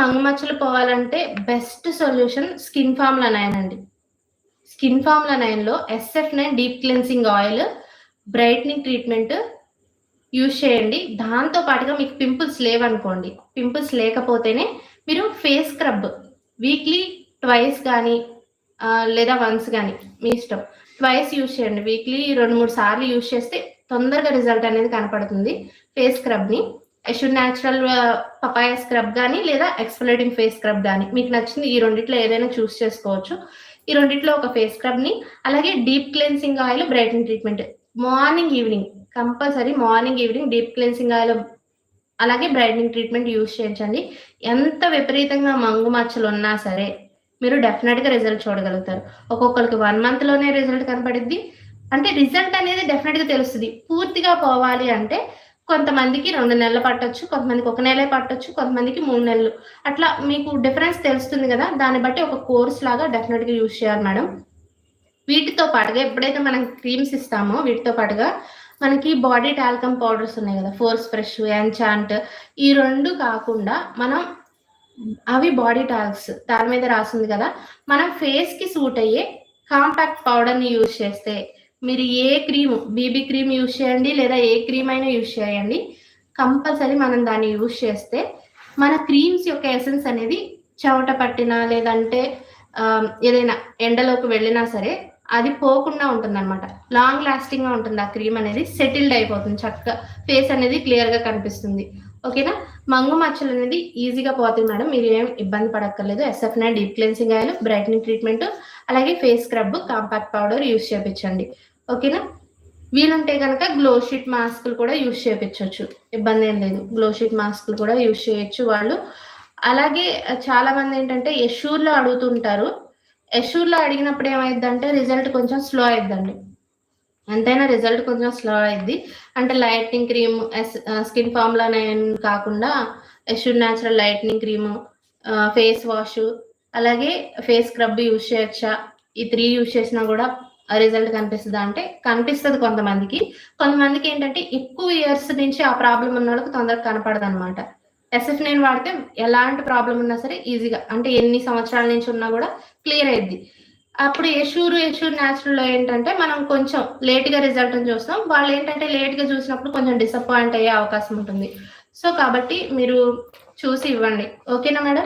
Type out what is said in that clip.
మంగమచ్చలు పోవాలంటే best solution skin formula nine అండి skin formula నైన్లో S F nine deep cleansing oil brightening treatment use చేయండి. దాంతో పాటుగా మీకు పింపుల్స్ లేవనుకోండి. పింపుల్స్ లేకపోతేనే మీరు ఫేస్ స్క్రబ్ వీక్లీ ట్వైస్ కానీ లేదా వన్స్ కానీ మీ ఇష్టం. ట్వైస్ యూజ్ చేయండి. వీక్లీ రెండు మూడు సార్లు యూజ్ చేస్తే తొందరగా రిజల్ట్ అనేది కనపడుతుంది. ఫేస్ స్క్రబ్ని ఐషుడ్ న్యాచురల్ పపాయ స్క్రబ్ కానీ లేదా ఎక్స్ఫలేటింగ్ ఫేస్ స్క్రబ్ కానీ మీకు నచ్చింది ఈ రెండిట్లో ఏదైనా చూస్ చేసుకోవచ్చు. ఈ రెండిట్లో ఒక ఫేస్ స్క్రబ్ని అలాగే deep cleansing oil brighting treatment morning evening compulsory morning evening deep cleansing oil అలాగే బ్రైటనింగ్ ట్రీట్మెంట్ యూజ్ చేయించండి. ఎంత విపరీతంగా మంగు మచ్చలు ఉన్నా సరే మీరు డెఫినెట్గా రిజల్ట్ చూడగలుగుతారు. ఒక్కొక్కరికి వన్ మంత్లోనే రిజల్ట్ కనపడిద్ది. అంటే రిజల్ట్ అనేది డెఫినెట్గా తెలుస్తుంది. పూర్తిగా పోవాలి అంటే కొంతమందికి రెండు నెలలు పట్టొచ్చు కొంతమందికి ఒక నెలే పట్టొచ్చు కొంతమందికి మూడు నెలలు. అట్లా మీకు డిఫరెన్స్ తెలుస్తుంది కదా దాన్ని బట్టి ఒక కోర్స్ లాగా డెఫినెట్గా యూజ్ చేయాలి మేడం. వీటితో పాటుగా ఎప్పుడైతే మనం క్రీమ్స్ ఇస్తామో వీటితో పాటుగా మనకి బాడీ టాల్కమ్ పౌడర్స్ ఉన్నాయి కదా ఫోర్స్ ఫ్రెష్ ఎన్చాంట్ ఈ రెండు కాకుండా మనం అవి బాడీ టాల్క్స్ దాని మీద రాసింది కదా మనం ఫేస్కి సూట్ అయ్యే కాంపాక్ట్ పౌడర్ని యూజ్ చేస్తే మీరు ఏ క్రీమ్ బీబీ క్రీమ్ యూజ్ చేయండి లేదా ఏ క్రీమ్ అయినా యూజ్ చేయండి. కంపల్సరీ మనం దాన్ని యూజ్ చేస్తే మన క్రీమ్స్ యొక్క ఎసెన్స్ అనేది చెమట పట్టినా లేదంటే ఏదైనా ఎండలోకి వెళ్ళినా సరే అది పోకుండా ఉంటుంది అనమాట లాంగ్ లాస్టింగ్గా ఉంటుంది ఆ క్రీమ్ అనేది సెటిల్డ్ అయిపోతుంది. చక్కగా ఫేస్ అనేది క్లియర్గా కనిపిస్తుంది. ఓకేనా మంగు మచ్చలు అనేది ఈజీగా పోతుంది మేడం. మీరు ఏం ఇబ్బంది పడక్కర్లేదు. S F nine deep cleansing oil brightening treatment అలాగే face scrub compact powder use చేయించండి ఓకేనా? వీలుంటే కనుక గ్లో షీట్ మాస్కులు కూడా యూస్ చేయించవచ్చు ఇబ్బంది ఏం లేదు. గ్లో షీట్ మాస్కులు కూడా యూస్ చేయొచ్చు వాళ్ళు. అలాగే చాలా మంది ఏంటంటే యశూర్లో అడుగుతుంటారు. యశూర్లో అడిగినప్పుడు ఏమైందంటే రిజల్ట్ కొంచెం స్లో అయిద్దండి. ఎంతైనా రిజల్ట్ కొంచెం స్లో అయింది అంటే లైట్నింగ్ క్రీమ్ స్కిన్ ఫార్ములా కాకుండా యశూర్ natural lightening cream face wash అలాగే ఫేస్ స్క్రబ్ యూజ్ చేయొచ్చా? ఈ త్రీ యూజ్ చేసినా కూడా రిజల్ట్ కనిపిస్తుందా? అంటే కనిపిస్తుంది కొంతమందికి. కొంతమందికి ఏంటంటే ఎక్కువ ఇయర్స్ నుంచి ఆ ప్రాబ్లం ఉన్న వాళ్ళకి తొందరగా కనపడదు అనమాట ఎస్ఎఫ్ నేను వాడితే ఎలాంటి ప్రాబ్లం ఉన్నా సరే ఈజీగా అంటే ఎన్ని సంవత్సరాల నుంచి ఉన్నా కూడా క్లియర్ అయ్యింది అప్పుడు యశూర్ యశూర్ న్యాచురల్లో ఏంటంటే మనం కొంచెం లేట్గా రిజల్ట్ చూస్తాం. వాళ్ళు ఏంటంటే లేట్గా చూసినప్పుడు కొంచెం డిసప్పాయింట్ అయ్యే అవకాశం ఉంటుంది. సో కాబట్టి మీరు చూసి ఇవ్వండి. ఓకేనా మేడం?